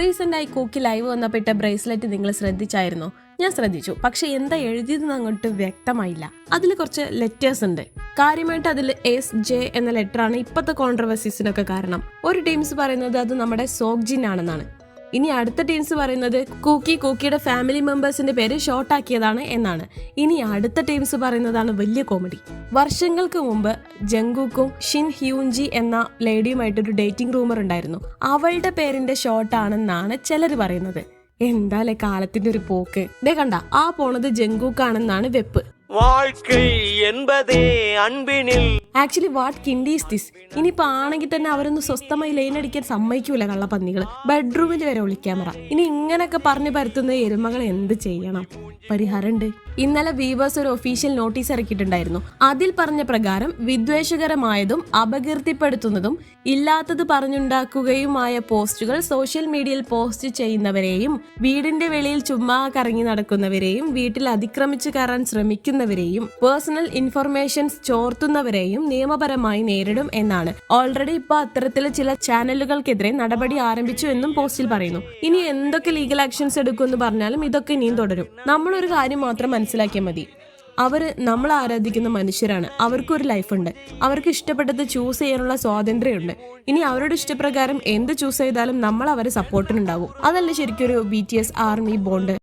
Recent ആയി കൂക്കി live വന്നപ്പെട്ട bracelet നിങ്ങൾ ശ്രദ്ധിച്ചായിരുന്നോ? ഞാൻ ശ്രദ്ധിച്ചു. പക്ഷെ എന്താ എഴുതിയതെന്ന് അങ്ങോട്ട് വ്യക്തമായില്ല. അതിൽ കുറച്ച് ലെറ്റേഴ്സ് ഉണ്ട്. കാര്യമായിട്ട് അതിൽ എസ് ജെ എന്ന ലെറ്ററാണ് ഇപ്പോഴത്തെ കോൺട്രവേഴ്സീസിനൊക്കെ കാരണം. ഒരു ടീംസ് പറയുന്നത് അത് നമ്മുടെ സോഗ്ജിൻ ആണെന്നാണ്. ഇനി അടുത്ത ടീംസ് പറയുന്നത് കൂക്കി കൂക്കിയുടെ ഫാമിലി മെമ്പേഴ്സിന്റെ പേര് ഷോർട്ടാക്കിയതാണ് എന്നാണ്. ഇനി അടുത്ത ടീംസ് പറയുന്നതാണ് വലിയ കോമഡി വർഷങ്ങൾക്ക് മുമ്പ് ജംഗൂക്കും ഷിൻ ഹ്യൂൻജി എന്ന ലേഡിയുമായിട്ടൊരു ഡേറ്റിംഗ് റൂമർ ഉണ്ടായിരുന്നു. അവളുടെ പേരിന്റെ ഷോർട്ടാണെന്നാണ് ചിലർ പറയുന്നത്. എന്താലേ കാലത്തിന്റെ ഒരു പോക്ക്? ദേ കണ്ട ആ പോണത് ജംഗൂക്കാണെന്നാണ് വെപ്പ്. വാഴ്ക്കൈ എൺപതേ അൻപിനിൽ actually what kind is this ഇനിയിപ്പോ ആണെങ്കിൽ തന്നെ അവരൊന്ന് സ്വസ്ഥമായി ലൈൻ അടിക്കാൻ സമ്മതിക്കൂല കള്ളപ്പന്നികൾ ബെഡ്റൂമിൽ വരെ ഒളിക്കാൻ പറ ഇനി ഇങ്ങനെയൊക്കെ പറഞ്ഞു പരത്തുന്ന എരുമകൾ എന്ത് ചെയ്യണം? പരിഹാരമുണ്ട്. ഇന്നലെ വീവേഴ്സ് ഒരു ഒഫീഷ്യൽ നോട്ടീസ് ഇറക്കിയിട്ടുണ്ടായിരുന്നു. അതിൽ പറഞ്ഞ പ്രകാരം വിദ്വേഷകരമായതും അപകീർത്തിപ്പെടുത്തുന്നതും ഇല്ലാത്തത് പറഞ്ഞുണ്ടാക്കുകയുമായ പോസ്റ്റുകൾ സോഷ്യൽ മീഡിയയിൽ പോസ്റ്റ് ചെയ്യുന്നവരെയും വീടിന്റെ വെളിയിൽ ചുമ്മാ കറങ്ങി നടക്കുന്നവരെയും വീട്ടിൽ അതിക്രമിച്ചു കയറാൻ ശ്രമിക്കുന്നവരെയും പേഴ്സണൽ ഇൻഫർമേഷൻസ് ചോർത്തുന്നവരെയും നിയമപരമായി നേരിടും എന്നാണ്. ഓൾറെഡി ഇപ്പൊ അത്തരത്തിലെ ചില ചാനലുകൾക്കെതിരെ നടപടി ആരംഭിച്ചു എന്നും പോസ്റ്റിൽ പറയുന്നു. ഇനി എന്തൊക്കെ ലീഗൽ ആക്ഷൻസ് എടുക്കുമെന്ന് പറഞ്ഞാലും ഇതൊക്കെ ഇനിയും തുടരും. നമ്മളൊരു കാര്യം മാത്രം മനസ്സിലാക്കിയാൽ മതി. അവർ നമ്മൾ ആരാധിക്കുന്ന മനുഷ്യരാണ്. അവർക്കൊരു ലൈഫുണ്ട് അവർക്ക് ഇഷ്ടപ്പെട്ടത് ചൂസ് ചെയ്യാനുള്ള സ്വാതന്ത്ര്യമുണ്ട്. ഇനി അവരുടെ ഇഷ്ടപ്രകാരം എന്ത് ചൂസ് ചെയ്താലും നമ്മൾ അവരെ സപ്പോർട്ടിനുണ്ടാവും അതല്ല ശരിക്കും ഒരു B T S army bond